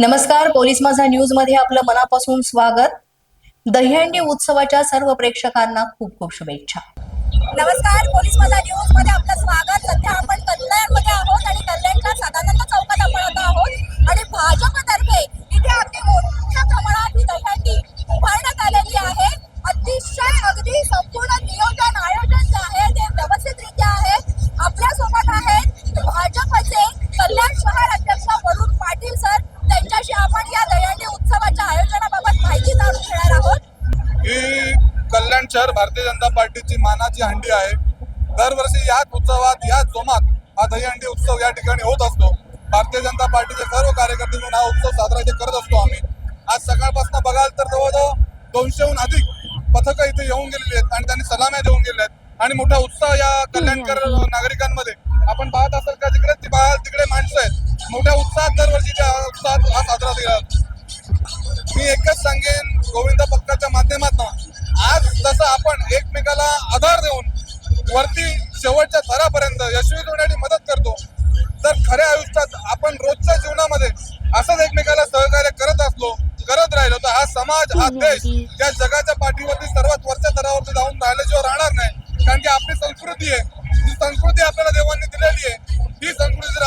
नमस्कार पोलीस माझा न्यूजमध्ये आपलं मनापासून स्वागत. दहीहंडी उत्सवाच्या सर्व प्रेक्षकांना खूप खूप शुभेच्छा. नमस्कार पोलीस माझा न्यूजमध्ये आपलं स्वागत. सध्या आपण कल्याण शहर भारतीय जनता पार्टीची मानाची हंडी आहे. दरवर्षी याच उत्सवात याच जोमात हा दहीहंडी उत्सव या ठिकाणी होत असतो. भारतीय जनता पार्टीचे सर्व कार्यकर्ते मिळून हा उत्सव साजरा इथे करत असतो आम्ही. आज सकाळपासून बघाल तर जवळजवळ दोनशेहून अधिक पथकं इथे येऊन गेलेली आहेत आणि त्यांनी सलाम्या देऊन गेल्या आहेत. आणि मोठा उत्साह या कल्याणकर नागरिकांमध्ये. आपण पाहत असाल का जिकडे ती पाहाल तिकडे माणसं आहेत. मोठ्या उत्साहात दरवर्षी उत्साहात हा साजरा केला मी एकच सांगेन गोविंद जसं आपण एकमेकाला आधार देऊन वरती शेवटच्या थरापर्यंत यशस्वी होण्यासाठी मदत करतो. तर खऱ्या आयुष्यात आपण रोजच्या जीवनामध्ये असंच एकमेकाला सहकार्य करत असलो करत राहिलो तर हा समाज हा देश या जगाच्या पाठीवरती सर्वात वरच्या थरावरती जाऊन राहिल्याशिवाय राहणार नाही. कारण की आपली संस्कृती आहे. जी संस्कृती आपल्याला देवांनी दिलेली आहे ही संस्कृती जर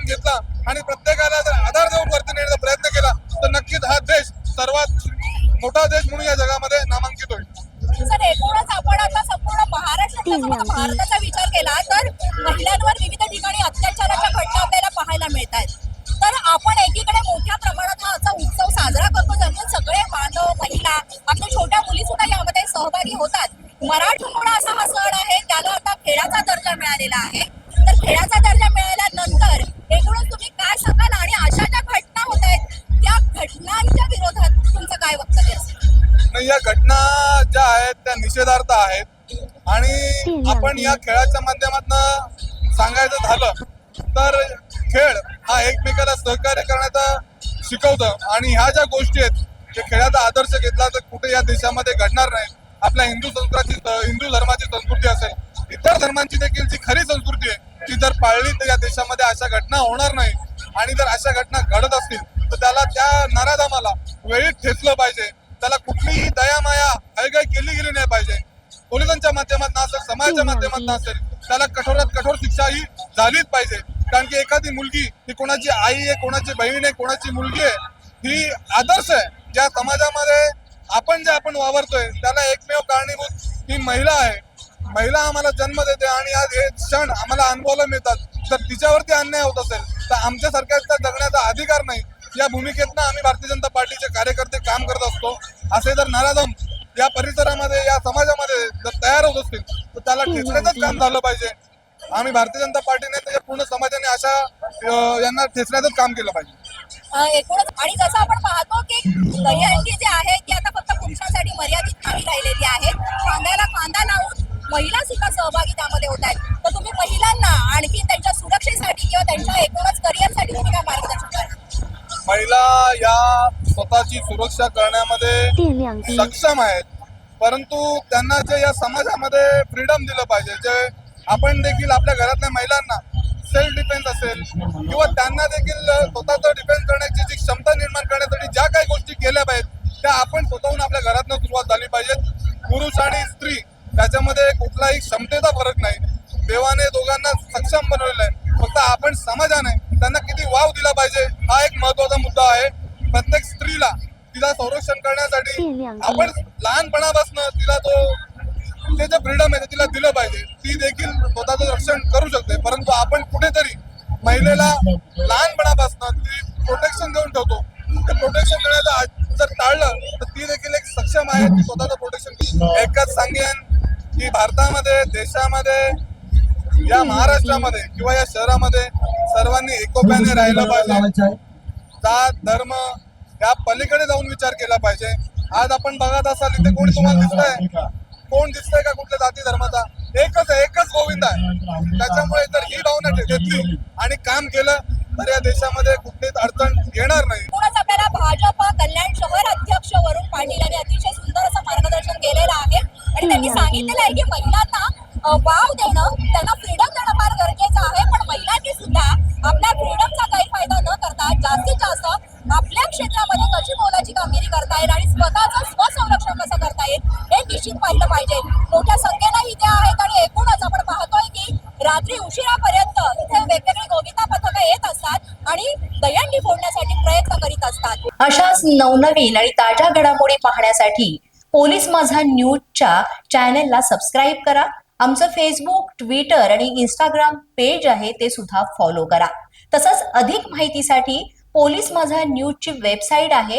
आपण घेतला आणि प्रत्येकाला जर आधार देऊन वरती नेण्याचा प्रयत्न केला तर नक्कीच हा देश सर्वात मोठा देश म्हणून या जगामध्ये नामांकित होईल. सर एकूणच आपण आता संपूर्ण महाराष्ट्र भारताचा विचार केला तर महिलांवर विविध ठिकाणी अत्याचाराच्या घटना आपल्याला पाहायला मिळत आहेत तर आपण एकीकडे मोठ्या प्रमाणात हा असा उत्सव साजरा करतो ज्यातून सगळे मानव महिला आपल्या छोट्या मुली सुद्धा यामध्ये सहभागी होतात. मराठमोळा असा हा सण आहे त्याला आता खेळाचा दर्जा मिळालेला आहे. तर खेळाचा दर्जा मिळाल्यानंतर या घटना ज्या आहेत त्या निषेधार्थ आहेत. आणि आपण या खेळाच्या माध्यमातून सांगायचं झालं तर खेळ हा एकमेकाला सहकार्य करण्याचा शिकवतं. आणि ह्या ज्या गोष्टी आहेत जे खेळाचा आदर्श घेतला तर कुठे या देशामध्ये घडणार नाही. आपल्या हिंदू संस्कृती हिंदू धर्माची संस्कृती असेल इतर धर्मांची देखील जी खरी संस्कृती आहे ती जर पाळली तर या देशामध्ये अशा घटना होणार नाही. आणि जर अशा घटना घडत असतील तर त्याला त्या नराधामाला वेळीत ठेचलं पाहिजे. त्याला कुठलीही दयामाया हयगय केली गेली नाही पाहिजे. पोलिसांच्या माध्यमातून असेल समाजाच्या माध्यमातून असेल त्याला कठोरात कठोर शिक्षा ही झालीच पाहिजे. कारण की एखादी मुलगी ही कोणाची आई आहे कोणाची बहीण आहे कोणाची मुलगी आहे ही आदर्श आहे. ज्या समाजामध्ये आपण जे आपण वावरतोय त्याला एकमेव कारणीभूत ही महिला आहे. महिला आम्हाला जन्म देते आणि आज हे क्षण आम्हाला अनुभवायला मिळतात. तर तिच्यावरती अन्याय होत असेल तर आमच्या सरकारचा जगण्याचा अधिकार नाही. या भूमिकेतनं आम्ही भारतीय जनता पार्टीचे कार्यकर्ते काम करत असतो. असे जर नराधम या परिसरामध्ये या समाजामध्ये जर तयार होत असतील तर त्याला ठेचण्याचंच काम झालं पाहिजे. आम्ही भारतीय जनता पार्टीने तर या पूर्ण समाजाने अशा यांना ठेचण्याचंच काम केलं पाहिजे. एकूणच. आणि जसं आपण पाहतो की या स्वतःची सुरक्षा करण्यामध्ये सक्षम आहेत. परंतु त्यांना जे या समाजामध्ये फ्रीडम दिलं पाहिजे जे आपण देखील आपल्या घरातल्या महिलांना सेल्फ डिफेन्स असेल किंवा त्यांना देखील स्वतःचं डिफेन्स करण्याची जी क्षमता निर्माण करण्यासाठी ज्या काही गोष्टी केल्या पाहिजेत त्या आपण स्वतःहून आपल्या घरातनं सुरुवात झाली पाहिजेत. पुरुष आणि स्त्री त्याच्यामध्ये कुठलाही क्षमतेचा फरक नाही. देवाने दोघांना सक्षम बनवलेलं आहे. फक्त आपण समाजाने त्यांना किती वाव दिला पाहिजे हा एक महत्त्वाचा मुद्दा आहे. प्रत्येक स्त्रीला तिला संरक्षण करण्यासाठी आपण लहानपणापासून तिला तो ते जे फ्रीडम आहे ते तिला दिलं पाहिजे. ती देखील स्वतःचं रक्षण करू शकते. परंतु आपण कुठेतरी महिलेला लहानपणापासून ती प्रोटेक्शन देऊन ठेवतो. ते प्रोटेक्शन देण्याचं जर टाळलं तर ती देखील एक सक्षम आहे. ती स्वतःचं प्रोटेक्शन एकच सांगेन की भारतामध्ये देशामध्ये या महाराष्ट्रामध्ये किंवा या शहरामध्ये सर्वांनी एकोप्याने राहिलं पाहिजे. जात धर्म या पलीकडे जाऊन विचार केला पाहिजे. आज आपण बघत असाल इथे कोणी तुम्हाला दिसतंय? कोण दिसतंय का कुठल्या जाती धर्माचा? एकच आहे एकच गोविंद आहे. त्याच्यामुळे जर ही भावना घेतली आणि काम केलं तर या देशामध्ये कुठलीच अडचण येणार नाही. आपल्याला भाजप कल्याण शहर अध्यक्ष वरुण पाटील यांनी अतिशय सुंदर असं मार्गदर्शन केलेलं त्यांनी सांगितलेलं आहे की महिलांना वाव देणं त्यांना फ्रीडम कामगिरी येईल आणि स्वतःचं स्वसंरक्षण कसं करता येईल हे निश्चित पाहिलं पाहिजे. मोठ्या संख्येनं इथे आहेत आणि एकूणच आपण पाहतोय की रात्री उशिरापर्यंत इथे वेगवेगळी गोविंदा पथकं येत असतात आणि दयंडी फोडण्यासाठी प्रयत्न करीत असतात. अशाच नवनवीन आणि ताज्या घडामोडी पाहण्यासाठी पोलीस माझा न्यूजच्या चॅनेलला सबस्क्राईब करा. आमचं फेसबुक ट्विटर आणि इंस्टाग्राम पेज आहे ते सुद्धा फॉलो करा. तसंच अधिक माहितीसाठी पोलीस माझा न्यूजची वेबसाईट आहे.